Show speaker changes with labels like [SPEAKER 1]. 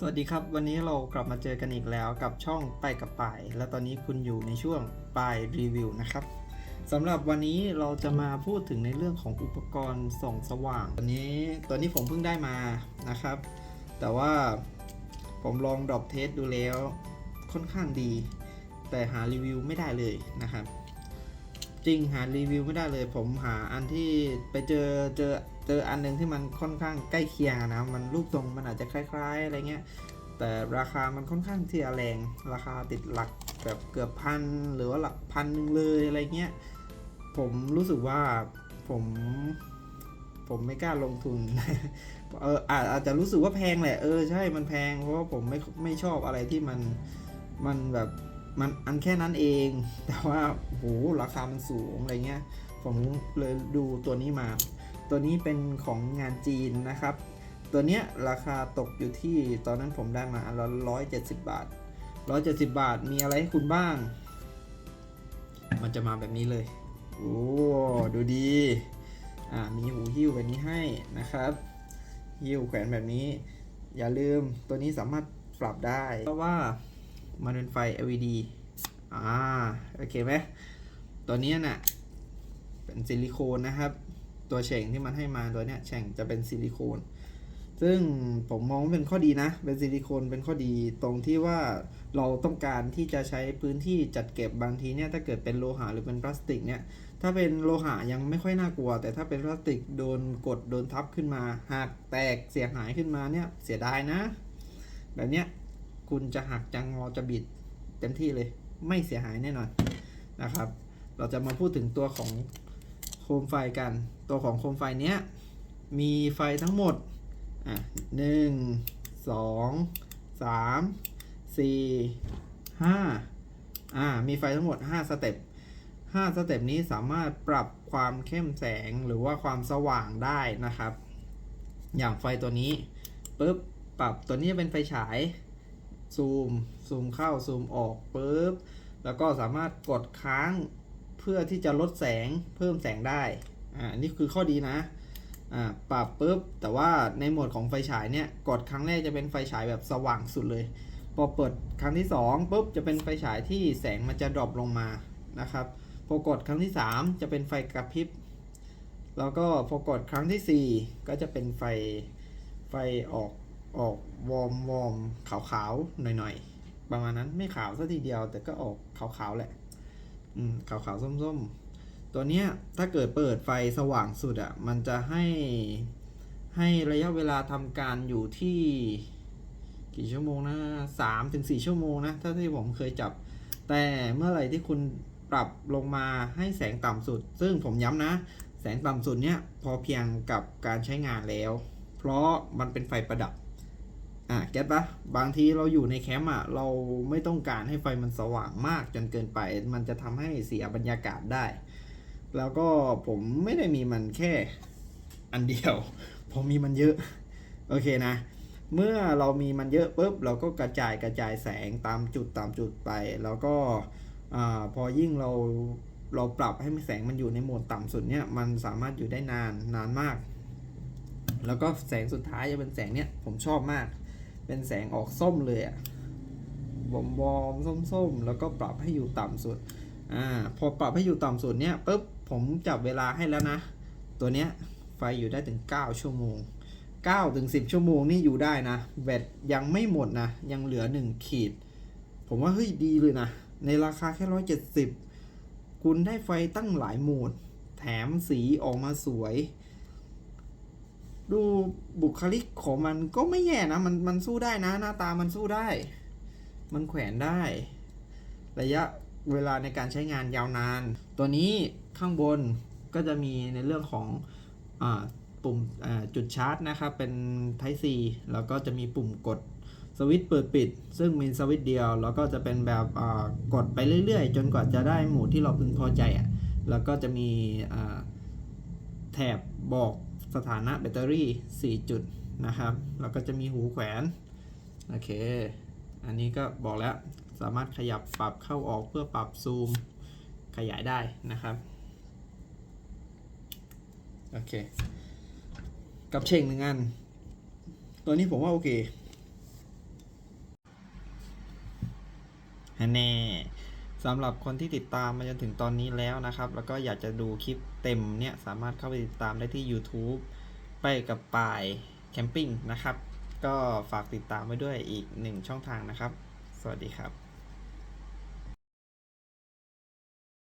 [SPEAKER 1] สวัสดีครับ วันนี้เรากลับมาเจอกันอีกแล้วกับช่องไปกับป่าย และตอนนี้คุณอยู่ในช่วงป่ายรีวิวนะครับสำหรับวันนี้เราจะมาพูดถึงในเรื่องของอุปกรณ์ส่องสว่างตัวนี้ตัวนี้ผมเพิ่งได้มานะครับ แต่ว่าผมลองดรอปเทสดูแล้วค่อนข้างดี แต่หารีวิวไม่ได้เลยนะครับ จริงหารีวิวไม่ได้เลย ผมหาอันที่ไปเจอเจอ เจออันหนึงที่มันค่อนข้างใกล้เคียงนะมันรูปทรงมันอาจจะคล้ายๆอะไรเงี้ยแต่ราคามันค่อนข้างที่จะแรงราคาติดหลักแบบเกือบพันหรือว่าหลักพันหนึ่งเลยอะไรเงี้ยผมรู้สึกว่าผมผมไม่กล้าลงทุน เอออาจจะรู้สึกว่าแพงแหละ เออใช่ มันแพง เพราะว่าผมไม่ไม่ชอบอะไรที่มัน มันแบบมันอันแค่นั้นเอง แต่ว่าโหราคามันสูงอะไรเงี้ย ผมเลยดูตัวนี้มา ตัวนี้เป็นของงานจีนนะครับ ตัวเนี้ยราคาตกอยู่ที่ตอนนั้นผมได้มาละร้อยเจ็ดสิบบาทร้อยเจ็ดสิบบาทมีอะไรให้คุณบ้าง มันจะมาแบบนี้เลย โอ้ดูดีอ่ามีหูหิ้วแบบนี้ให้นะครับ หิ้วแขวนแบบนี้ อย่าลืมตัวนี้สามารถปรับได้ เพราะว่ามันเป็นไฟ LED อ่า โอเคไหมตัวเนี้ยน่ะเป็นซิลิโคนนะครับ ตัวเฉ่งที่มันให้มาตัวเนี้ยแฉ่งจะเป็นซิลิโคน ซึ่งผมมองว่าเป็นข้อดีนะ เป็นซิลิโคนเป็นข้อดีตรงที่ว่าเราต้องการที่จะใช้พื้นที่จัดเก็บบางทีเนี่ยถ้าเกิดเป็นโลหะหรือเป็นพลาสติกเนี่ยถ้าเป็นโลหะยังไม่ค่อยน่ากลัว แต่ถ้าเป็นพลาสติกโดนกดโดนทับขึ้นมาหักแตกเสียหายขึ้นมาเนี่ยเสียดายนะ แบบเนี้ยคุณจะหักจะงอจะบิดเต็มที่เลย ไม่เสียหายแน่นอนนะครับ เราจะมาพูดถึงตัวของ โคมไฟกัน ตัวของโคมไฟเนี้ยมีไฟทั้งหมดอะหนึ่งสองสามสี่ห้าอ่ามีไฟทั้งหมด5สเต็ป5สเต็ปนี้สามารถปรับความเข้มแสงหรือว่าความสว่างได้นะครับ อย่างไฟตัวนี้ปุ๊บปรับตัวนี้เป็นไฟฉายซูมซูมเข้าซูมออกปุ๊บแล้วก็สามารถกดค้าง พื่อที่จะลดแสงเพิ่มแสงได้ อ่า นี่คือข้อดีนะ อ่า ปรับปุ๊บ แต่ว่าในโหมดของไฟฉายเนี่ยกดครั้งแรกจะเป็นไฟฉายแบบสว่างสุดเลย พอเปิดครั้งที่2ปุ๊บจะเป็นไฟฉายที่แสงมันจะดรอปลงมา นะครับ พอกดครั้งที่ 3 จะเป็นไฟกระพริบ แล้วก็พอกดครั้งทีสี่4 ก็จะเป็นไฟ ไฟออก ออกวอมวอมขาวๆ หน่อยๆ ประมาณนั้น ไม่ขาวซะทีเดียว แต่ก็ออกขาวๆ แหละ อืมขาวๆส้มๆ ตัวเนี้ยถ้าเกิดเปิดไฟสว่างสุดอะ่ะ มันจะให้ให้ระยะเวลาทำการอยู่ที่กี่ชั่วโมงนะสามถึงสี่ชั่วโมงนะ ถ้าที่ผมเคยจับ แต่เมื่อไหร่ที่คุณปรับลงมาให้แสงต่ำสุด ซึ่งผมย้ำนะ แสงต่ำสุดเนี้ยพอเพียงกับการใช้งานแล้ว เพราะมันเป็นไฟประดับ อะเก็ตปะบางทีเราอยู่ในแคมป์อะเราไม่ต้องการให้ไฟมันสว่างมากจนเกินไป มันจะทำให้เสียบรรยากาศได้ แล้วก็ผมไม่ได้มีมันแค่อันเดียว ผมมีมันเยอะ โอเคนะ เมื่อเรามีมันเยอะปุ๊บเราก็กระจายกระจายแสงตามจุดตามจุดไป แล้วก็อาพอยิ่งเราเราปรับให้แสงมันอยู่ในโหมดต่ำสุดเนี่ยมันสามารถอยู่ได้นานนานมาก แล้วก็แสงสุดท้ายจะเป็นแสงเนี้ยผมชอบมาก เป็นแสงออกส้มเลยอะวอมวอมๆส้มๆ แล้วก็ปรับให้อยู่ต่ำสุด อ่า พอปรับให้อยู่ต่ำสุดเนี่ยปุ๊บ ผมจับเวลาให้แล้วนะ ตัวเนี้ยไฟอยู่ได้ถึง 9 ชั่วโมง 9 ถึง 10 ชั่วโมงนี่อยู่ได้นะ แบตยังไม่หมดนะ ยังเหลือ 1 ขีด ผมว่าเฮ้ยดีเลยนะ ในราคาแค่ 170 คุณได้ไฟตั้งหลายโหมด แถมสีออกมาสวย ดูบุคลิกของมันก็ไม่แย่นะ มันมันสู้ได้นะ หน้าตามันสู้ได้ มันแขวนได้ ระยะเวลาในการใช้งานยาวนาน ตัวนี้ข้างบนก็จะมีในเรื่องของอปุ่มจุดชาร์จนะครับ เป็น Type C แล้วก็จะมีปุ่มกดสวิตช์เปิดปิด ซึ่งมีสวิตช์เดียว แล้วก็จะเป็นแบบกดไปเรื่อยๆ จนกว่าจะได้โหมดที่เราพึงพอใจอะแล้วก็จะมีแถบบอก สถานะแบตเตอรี่ 4 จุดนะครับ แล้วก็จะมีหูแขวน โอเค อันนี้ก็บอกแล้วสามารถขยับปรับเข้าออกเพื่อปรับซูมขยายได้นะครับ โอเค กับเชงหนึ่งอัน ตัวนี้ผมว่าโอเคฮันแน่ สำหรับคนที่ติดตามมาจนถึงตอนนี้แล้วนะครับ แล้วก็อยากจะดูคลิปเต็มเนี่ยสามารถเข้าไปติดตามได้ที่ YouTube ไปกับปายแคมปิ้งนะครับ ก็ฝากติดตามไว้ด้วยอีกหนึ่งช่องทางนะครับ สวัสดีครับ